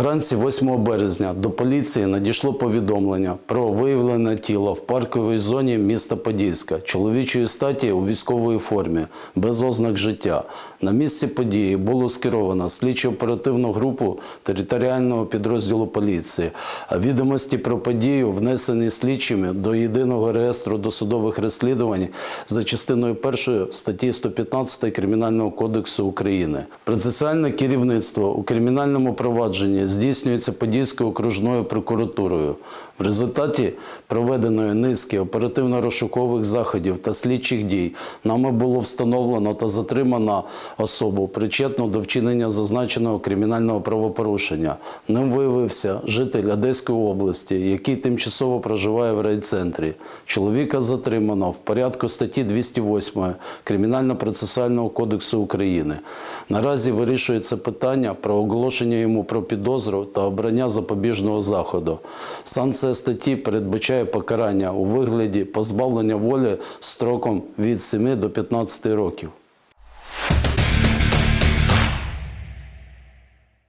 Вранці 8 березня до поліції надійшло повідомлення про виявлене тіло в парковій зоні міста Подільська чоловічої статі у військовій формі без ознак життя. На місці події було скеровано слідчо-оперативну групу територіального підрозділу поліції. Відомості про подію внесені слідчими до єдиного реєстру досудових розслідувань за частиною 1 статті 115 Кримінального кодексу України. Процесуальне керівництво у кримінальному провадженні здійснюється Подільською окружною прокуратурою. В результаті проведеної низки оперативно-розшукових заходів та слідчих дій нами було встановлено та затримано особу, причетну до вчинення зазначеного кримінального правопорушення. Ним виявився житель Одеської області, який тимчасово проживає в райцентрі. Чоловіка затримано в порядку статті 208 Кримінально-процесуального кодексу України. Наразі вирішується питання про оголошення йому про підозру та обрання запобіжного заходу. Санкція статті передбачає покарання у вигляді позбавлення волі строком від 7 до 15 років.